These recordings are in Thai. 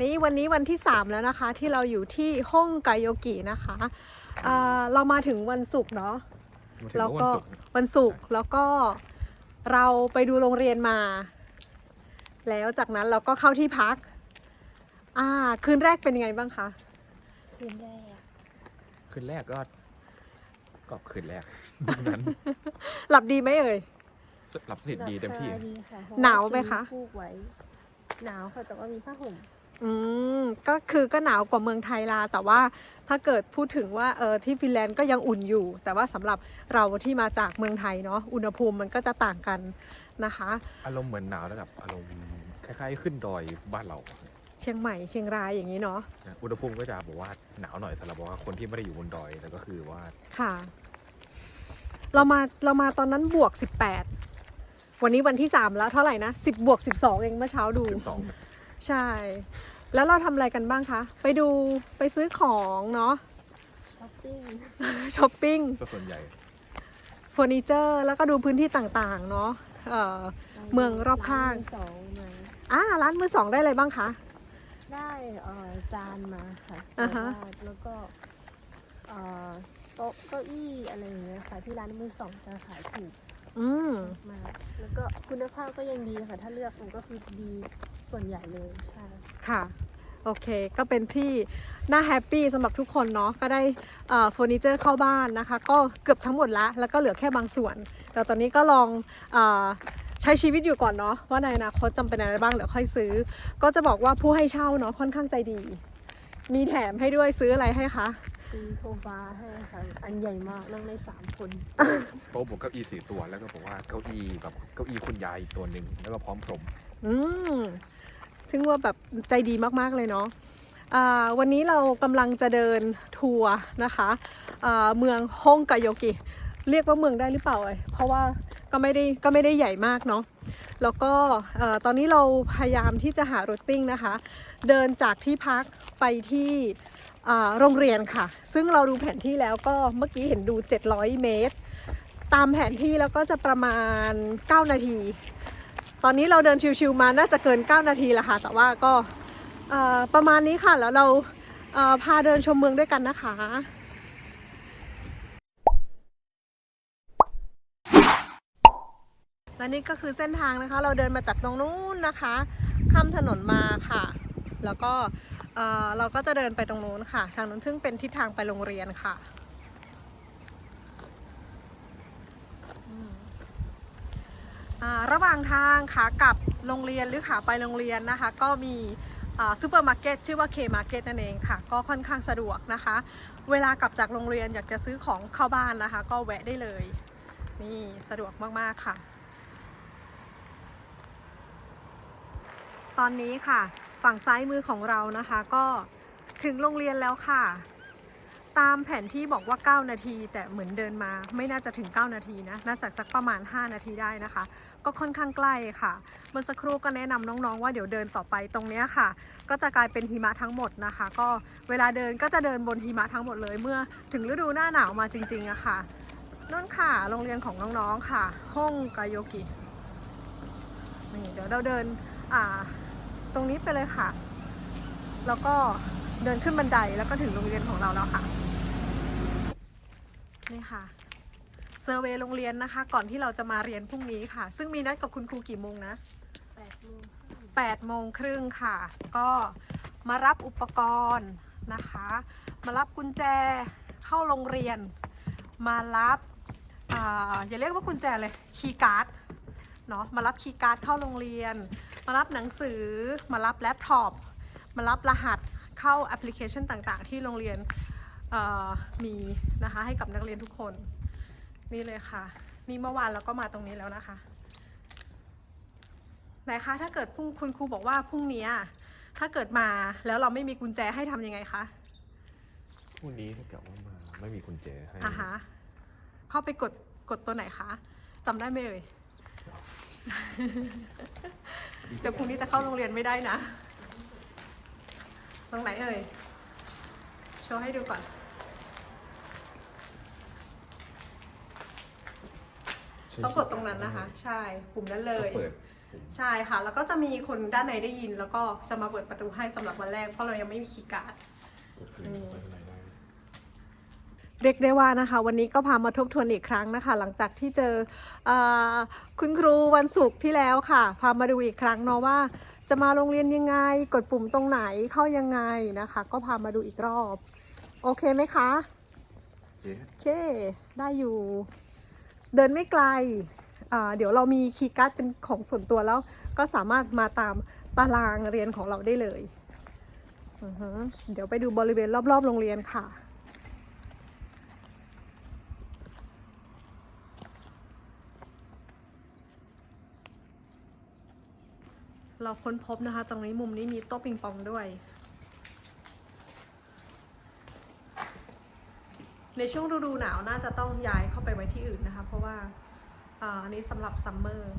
นี่วันนี้วันที่ 3 แล้วนะคะ ที่เราอยู่ที่ห้องไกโยกินะคะเอ่อเรามาถึงวันศุกร์เนาะมาถึงแล้ววันก็ศุกร์วันศุกร์แล้วก็เราไปดูโรงเรียนมา แล้วจากนั้นเราก็เข้าที่พัก อ่า คืนแรกเป็นยังไงบ้างคะคืนแรกคืนแรกก็ก็คืนแรกนั้น หลับดีไหมเอ่ยหลับสนิทดีเต็มที่สบายดีค่ะเพระหนาวไหมคะซื้อฟูกไว้ หนาวค่ะ แต่ว่ามีผ้าห่ม อืมก็คือก็หนาวกว่าเมืองไทยลา แต่ว่าถ้าเกิดพูดถึงว่าเออที่ฟินแลนด์ก็ยังอุ่นอยู่ แต่ว่าสำหรับเราที่มาจากเมืองไทยเนาะอุณหภูมิมันก็จะต่างกันนะคะ อารมณ์เหมือนหนาวระดับอารมณ์คล้ายๆ ขึ้นดอยบ้านเราเชียงใหม่เชียงรายอย่างนี้เนาะนะอุณหภูมิก็จะบอกว่าหนาวหน่อยสำหรับว่าคนที่ไม่ได้อยู่บนดอยแต่ก็คือว่าค่ะ เรามาเรามาตอนนั้นบวก 18 วันนี้วันที่ 3 แล้วเท่าไหร่นะ 10 บวก 12 เองเมื่อเช้าดูสิบสองใช่ แล้วเราทำอะไรกันบ้างคะ ไปดูไปซื้อของเนาะ ช้อปปิ้งช้อปปิ้งส่วนใหญ่ เฟอร์นิเจอร์ แล้วก็ดูพื้นที่ต่างๆ เนาะเอ่อ เมืองรอบข้าง ร้นมือสองมาอ่าร้านมือสองได้อะไรบ้างคะ ได้เอ่อจานมาค่ะอ่าฮะแล้วก็แล้วก็เอ่อโต๊ะเก้าอี้อะไรอย่างเงี้ยค่ะ ที่ร้านมือสองจะขายถูก อืมมากแล้วก็คุณภาพก็ยังดีค่ะ ถ้าเลือกมันก็คือดีส่วนใหญ่เลยใช่ ค่ะ โอเค ก็เป็นที่น่าแฮปปี้สำหรับทุกคนเนาะ ก็ได้เอ่อเฟอร์นิเจอร์เข้าบ้านนะคะ ก็เกือบทั้งหมดละ แล้วก็เหลือแค่บางส่วน แต่ตอนนี้ก็ลองเออใช้ชีวิตอยู่ก่อนเนาะ ว่าในอนาคตจำเป็นอะไรบ้างเดี๋ยวค่อยซื้อ ก็จะบอกว่าผู้ให้เช่าเนาะค่อนข้างใจดี มีแถมให้ด้วยซื้ออะไรให้คะ ซื้อโซฟาให้ค่ะ อันใหญ่มากนั่งได้สามคน โต๊ะบวกเก้าอี้สี่ตัวแล้วก็บอกว่าเก้าอี้แบบเก้าอี้คุณยายอีกตัวหนึ่งแล้วก็พร้อมพรมอืมถึงว่าแบบใจดีมากๆเลยเนาะอ่าวันนี้เรากำลังจะเดินทัวร์นะคะอ่าเมืองฮงกาโยกิ เรียกว่าเมืองได้หรือเปล่าเอ่ยเพราะว่าก็ไม่ได้ก็ไม่ได้ใหญ่มากเนาะแล้วก็เอ่อตอนนี้เราพยายามที่จะหารถติ้งนะคะ เดินจากที่พักไปที่อ่า โรงเรียนค่ะ ซึ่งเราดูแผนที่แล้วก็เมื่อกี้เห็นดู 700 เมตร ตามแผนที่แล้วก็จะประมาณ 9 นาที ตอนนี้เราเดินชิวๆมาน่าจะเกิน 9 นาทีแล้วค่ะ แต่ว่าก็ประมาณนี้ค่ะ แล้วเราเพาเดินชมเมืองด้วยกันนะคะและนี่ก็คือเส้นทางนะคะ เราเดินมาจากตรงนู้นนะคะ ข้ามถนนมาค่ะ แล้วก็เราก็จะเดินไปตรงนู้นค่ะ ทางนู้นซึ่งเป็นทิศทางไปโรงเรียนค่ะระหว่างทางขากลับโรงเรียนหรือขาไปโรงเรียนนะคะ ก็มีซูเปอร์มาร์เก็ตชื่อว่า K Market นั่นเองค่ะ ก็ค่อนข้างสะดวกนะคะ เวลากลับจากโรงเรียนอยากจะซื้อของเข้าบ้านนะคะ ก็แวะได้เลย นี่สะดวกมาก ๆ ค่ะ ตอนนี้ค่ะ ฝั่งซ้ายมือของเรานะคะก็ถึงโรงเรียนแล้วค่ะ ตามแผนที่บอกว่า 9 นาที แต่เหมือนเดินมาไม่น่าจะถึง 9 นาทีนะน่าจะสักประมาณ 5 นาทีได้นะคะ ก็ค่อนข้างใกล้ค่ะ เมื่อสักครู่ก็แนะนำน้องๆ ว่าเดี๋ยวเดินต่อไปตรงนี้ค่ะ ก็จะกลายเป็นหิมะทั้งหมดนะคะ ก็เวลาเดินก็จะเดินบนหิมะทั้งหมดเลย เมื่อถึงฤดูหน้าหนาวมาจริงๆอะค่ะนั่นค่ะโรงเรียนของน้องๆค่ะ ห้องกาโยกินี่เดี๋ยวเราเดินอ่า ตรงนี้ไปเลยค่ะ แล้วก็เดินขึ้นบันไดแล้วก็ถึงโรงเรียนของเราแล้วค่ะ นี่ค่ะเซอร์เวยโรงเรียนนะคะ ก่อนที่เราจะมาเรียนพรุ่งนี้ค่ะ ซึ่งมีนัดกับคุณครูกี่โมงนะแปดโมงครึ่ง8โมงครึ่งค่ะ ก็มารับอุปกรณ์นะคะ มารับกุญแจเข้าโรงเรียน มารับอ่าอย่าเรียกว่ากุญแจเลยคีย์การ์ด เนาะมารับคีย์การ์ดเข้าโรงเรียน มารับหนังสือ มารับแล็ปท็อปมารับรหัสเข้าแอปพลิเคชันต่างๆ ที่โรงเรียนเอ่อมีนะคะให้กับนักเรียนทุกคนนี่เลยค่ะ นี่เมื่อวานเราก็มาตรงนี้แล้วนะคะไหนคะถ้าเกิดพรุ่งคุณครูบอกว่าพรุ่งนี้ถ้าเกิดมาแล้วเราไม่มีกุญแจให้ทำยังไงคะพรุ่งนี้ถ้าเกิดว่ามาไม่มีกุญแจให้อ่าฮะเข้าไปกดกดตัวไหนคะจำได้ไหมเอ่ย เดี๋ยวพรุ่งนี้จะเข้าโรงเรียนไม่ได้นะ ตรงไหนเอ่ย โชว์ให้ดูก่อน ต้องกดตรงนั้นนะคะ ใช่ ปุ่มนั้นเลยก็เปิดใช่ค่ะ แล้วก็จะมีคนด้านในได้ยิน แล้วก็จะมาเปิดประตูให้สำหรับวันแรก เพราะเรายังไม่มีคีย์การ์ด กดขึ้นไปข้างในได้ เรียกได้ว่านะคะวันนี้ก็พามาทบทวนอีกครั้งนะคะ หลังจากที่เจอเออคุณครูวันศุกร์ที่แล้วค่ะ พามาดูอีกครั้งเนาะว่า จะมาโรงเรียนยังไง กดปุ่มตรงไหนเข้ายังไงนะคะ ก็พามาดูอีกรอบ โอเคไหมคะเจ๊โอเค ได้อยู่ เดินไม่ไกลอ่าเดี๋ยวเรามีคีย์การ์ดเป็นของส่วนตัวแล้ว ก็สามารถมาตามตารางเรียนของเราได้เลยอือฮึเดี๋ยวไปดูบริเวณรอบๆ โรงเรียนค่ะ เราค้นพบนะคะ ตรงนี้มุมนี้มีโต๊ะปิงปองด้วย ในช่วงฤดูหนาวน่าจะต้องย้ายเข้าไปไว้ที่อื่นนะคะ เพราะว่าอ่าอันนี้สำหรับซัมเมอร์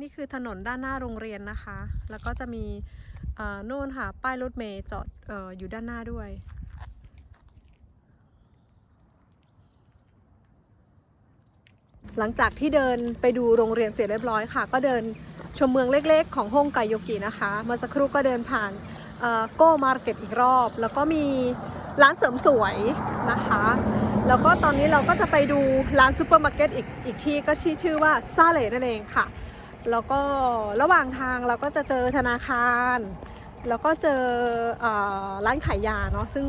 นี่คือถนนด้านหน้าโรงเรียนนะคะ แล้วก็จะมีโน่นค่ะ ป้ายรถเมย์จอดอออยู่ด้านหน้าด้วย หลังจากที่เดินไปดูโรงเรียนเสร็จเรียบร้อยค่ะ ก็เดินชมเมืองเล็กๆ ของฮงไกโยกินะคะ เมื่อสักครู่ก็เดินผ่านโก้มาร์เก็ตอีกรอบ แล้วก็มีร้านเสริมสวยนะคะ แล้วก็ตอนนี้เราก็จะไปดูร้านซูเปอร์มาร์เก็ตอีกอีกที่ก็ชื่อชื่อว่าซาเลนั่นเองค่ะ แล้วก็ระหว่างทางเราก็จะเจอธนาคาร แล้วก็เจออร้านขายยาเนาะซึ่ง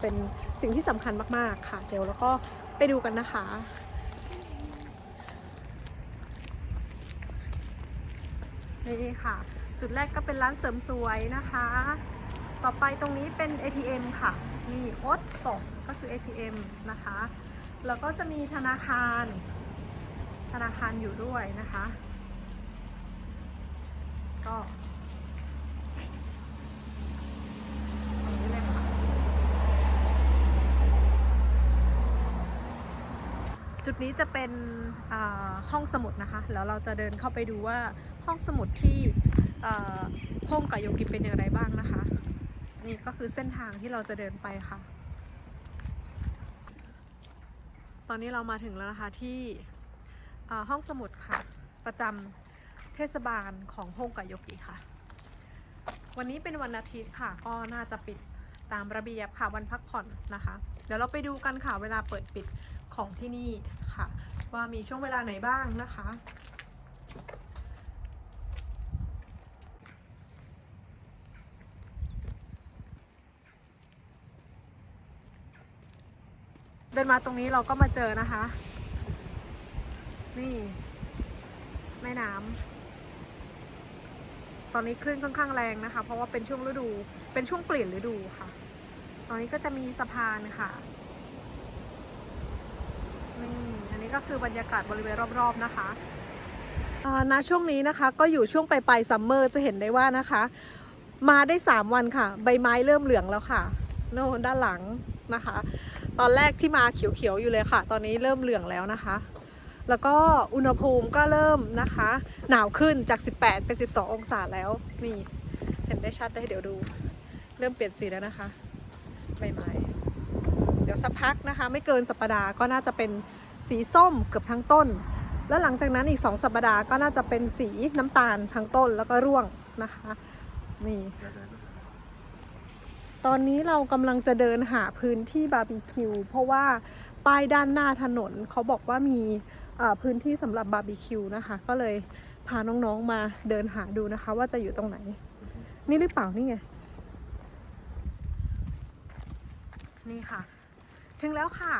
เป็นสิ่งที่สำคัญมากๆค่ะ เดี๋ยวเราก็ไปดูกันนะคะนี่ค่ะ จุดแรกก็เป็นร้านเสริมสวยนะคะ ต่อไปตรงนี้เป็น ATM ค่ะนี่โอ๊ตตกก็คือ ATM นะคะ แล้วก็จะมีธนาคาร ธนาคารอยู่ด้วยนะคะ ก็ตรงนี้เลยค่ะ จุดนี้จะเป็นห้องสมุดนะคะ แล้วเราจะเดินเข้าไปดูว่าห้องสมุดที่อ่องกับโยกิเป็นอย่างไรบ้างนะคะ นี่ก็คือเส้นทางที่เราจะเดินไปค่ะ ตอนนี้เรามาถึงแล้วนะคะที่ห้องสมุดค่ะ ประจำ เทศบาลของห้องกับโยกิค่ะ วันนี้เป็นวันอาทิตย์ค่ะ ก็น่าจะปิดตามระเบียบค่ะวันพักผ่อนนะคะ เดี๋ยวเราไปดูกันค่ะเวลาเปิดปิดของที่นี่ค่ะ ว่ามีช่วงเวลาไหนบ้างนะคะ เดินมาตรงนี้เราก็มาเจอนะคะ นี่แม่น้ำ ตอนนี้คลื่นค่อนข้างแรงนะคะ เพราะว่าเป็นช่วงฤดู เป็นช่วงเปลี่ยนฤดูค่ะ ตอนนี้ก็จะมีสะพานค่ะนี่อันนี้ก็คือบรรยากาศบริเวณรอบๆนะคะณช่วงนี้นะคะก็อยู่ช่วงปลายๆซัมเมอร์จะเห็นได้ว่านะคะ มาได้ 3 วันค่ะ ใบไม้เริ่มเหลืองแล้วค่ะโน่นด้านหลังนะคะ ตอนแรกที่มาเขียวๆอยู่เลยค่ะ ตอนนี้เริ่มเหลืองแล้วนะคะ แล้วก็อุณหภูมิก็เริ่มนะคะ หนาวขึ้นจาก 18 เป็น 12 องศาแล้วนี่เห็นได้ชัดได้เดี๋ยวดู เริ่มเปลี่ยนสีแล้วนะคะใบไม้เดี๋ยวสักพักนะคะ ไม่เกินสัปดาห์ก็น่าจะเป็นสีส้มเกือบทั้งต้น แล้วหลังจากนั้นอีก 2 สัปดาห์ก็น่าจะเป็นสีน้ำตาลทั้งต้นแล้วก็ร่วงนะคะนี่ตอนนี้เรากำลังจะเดินหาพื้นที่บาร์บีคิวเพราะว่าป้ายด้านหน้าถนนเขาบอกว่ามี พื้นที่สำหรับบาร์บีคิวนะคะ ก็เลยพาน้องๆมาเดินหาดูนะคะ ว่าจะอยู่ตรงไหน นี่หรือเปล่านี่ไง นี่ค่ะ ถึงแล้วค่ะ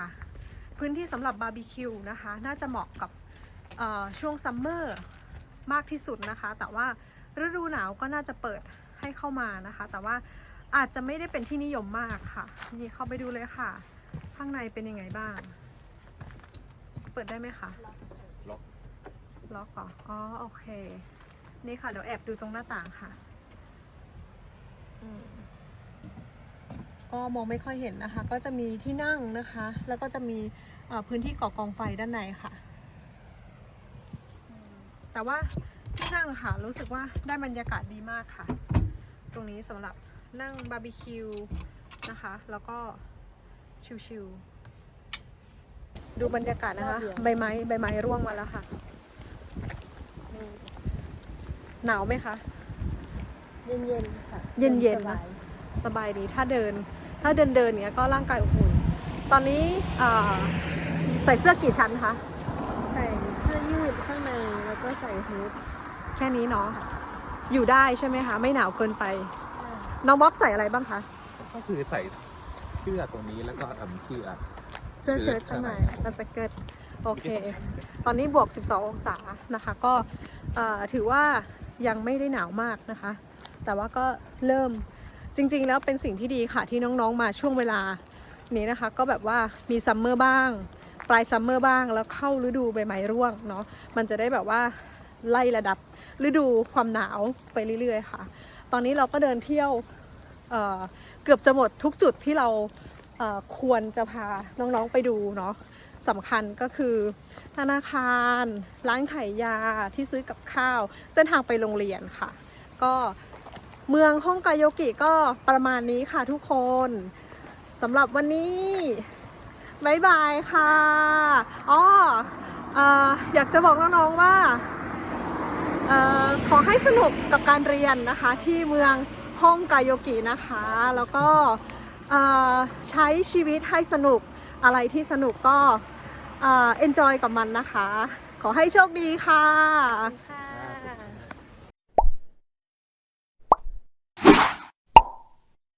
พื้นที่สำหรับบาร์บีคิวนะคะ น่าจะเหมาะกับช่วงซัมเมอร์มากที่สุดนะคะ แต่ว่าฤดูหนาวก็น่าจะเปิดให้เข้ามานะคะ แต่ว่าอาจจะไม่ได้เป็นที่นิยมมากค่ะ นี่เข้าไปดูเลยค่ะ ข้างในเป็นยังไงบ้าง ปิดได้ไหมคะล็อกล็อกเหรออ๋อโอเค นี่ค่ะเดี๋ยวแอบดูตรงหน้าต่างค่ะอืมก็มองไม่ค่อยเห็นนะคะ ก็จะมีที่นั่งนะคะ แล้วก็จะมีเอ่อพื้นที่ก่อกองไฟด้านในค่ะ แต่ว่าที่นั่งค่ะ รู้สึกว่าได้บรรยากาศดีมากค่ะ ตรงนี้สำหรับนั่งบาร์บีคิวนะคะ แล้วก็ชิวๆ ดูบรรยากาศนะคะ ใบไม้ใบไม้ร่วงมาแล้วค่ะ หนาวไหมคะ เย็นๆค่ะเย็นๆสบายสบายดีถ้าเดิน ถ้าเดินเดินเนี้ยก็ร่างกายอบอุ่น ตอนนี้อ่าใส่เสื้อกี่ชั้นคะใส่เสื้อยืดข้างในแล้วก็ใส่ฮูดแค่นี้เนาะอยู่ได้ใช่ไหมคะ ไม่หนาวเกินไป น้องบ๊อบใส่อะไรบ้างคะก็คือใส่เสื้อตัวนี้แล้วก็เอิ่มเสื้อ เสื้อเชิ้ตข้างในกับแจ็คเก็ตโอเค ตอนนี้บวก 12 องศานะคะ ก็เอ่อถือว่ายังไม่ได้หนาวมากนะคะ แต่ว่าก็เริ่มจริง ๆ แล้วเป็นสิ่งที่ดีค่ะที่น้องๆมาช่วงเวลานี้นะคะ ก็แบบว่ามีซัมเมอร์บ้าง ปลายซัมเมอร์บ้างแล้วเข้าฤดูใบไม้ร่วงเนาะมันจะได้แบบว่าไล่ระดับฤดูความหนาวไปเรื่อย ๆ ค่ะ ตอนนี้เราก็เดินเที่ยวเอ่อเกือบจะหมดทุกจุดที่เราเอ่อ ควรจะพาน้องๆไปดูเนาะสำคัญก็คือธนาคาร ร้านขายยาที่ซื้อกับข้าว เส้นทางไปโรงเรียนค่ะ ก็เมืองฮ่องกาโยกิก็ประมาณนี้ค่ะทุกคนสำหรับวันนี้บายบายค่ะอ๋อออยากจะบอกน้องๆว่าออขอให้สนุกกับการเรียนนะคะที่เมืองฮ่องกาโยกินะคะ แล้วก็ ใช้ชีวิตให้สนุกอะไรที่สนุกก็เอ่อ enjoy กับมันนะคะ ขอให้โชคดีค่ะ